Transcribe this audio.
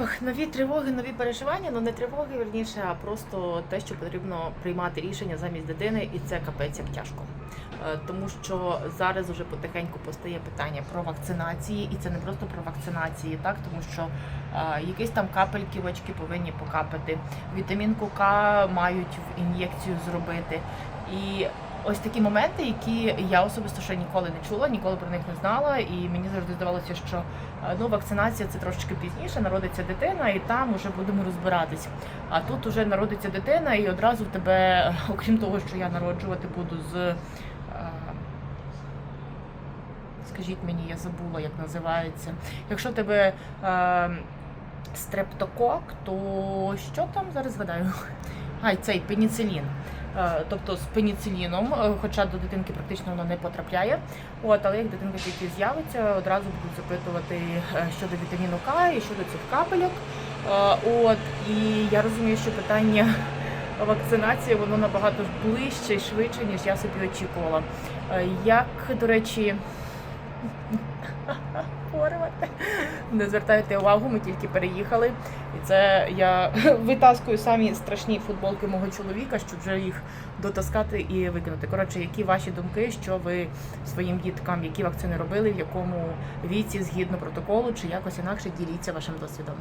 Ох, нові тривоги, нові переживання, ну не тривоги, верніше, а просто те, що потрібно приймати рішення замість дитини, і це капець як тяжко. Е, Тому що зараз уже потихеньку постає питання про вакцинації, і це не просто про вакцинації, так тому що е, якісь там капельки в очки повинні покапати, вітамінку К мають в ін'єкцію зробити. І ось такі моменти, які я особисто ще ніколи не чула, ніколи про них не знала, і мені завжди здавалося, що е, ну вакцинація це трошечки пізніше, народиться дитина, і там уже будемо розбиратись. А тут уже народиться дитина, і одразу тебе, е, окрім того, що я народжувати буду з. е, Скажіть мені, я забула, як називається. Якщо тебе е, стрептокок, то що там зараз згадаю? Ай, цей пеніцилін. Е, Тобто з пеніциліном, е, хоча до дитинки практично воно не потрапляє. От, але як дитинка тільки з'явиться, одразу будуть запитувати е, щодо вітаміну К і щодо цих капельок. От, і я розумію, що питання вакцинації воно набагато ближче і швидше, ніж я собі очікувала. Як, до речі, порвати. Не звертайте увагу, ми тільки переїхали. І це я витаскую самі страшні футболки мого чоловіка, щоб вже їх дотаскати і викинути. Коротше, які ваші думки, що ви своїм діткам, які вакцини робили, в якому віці, згідно протоколу, чи якось інакше діліться вашим досвідом.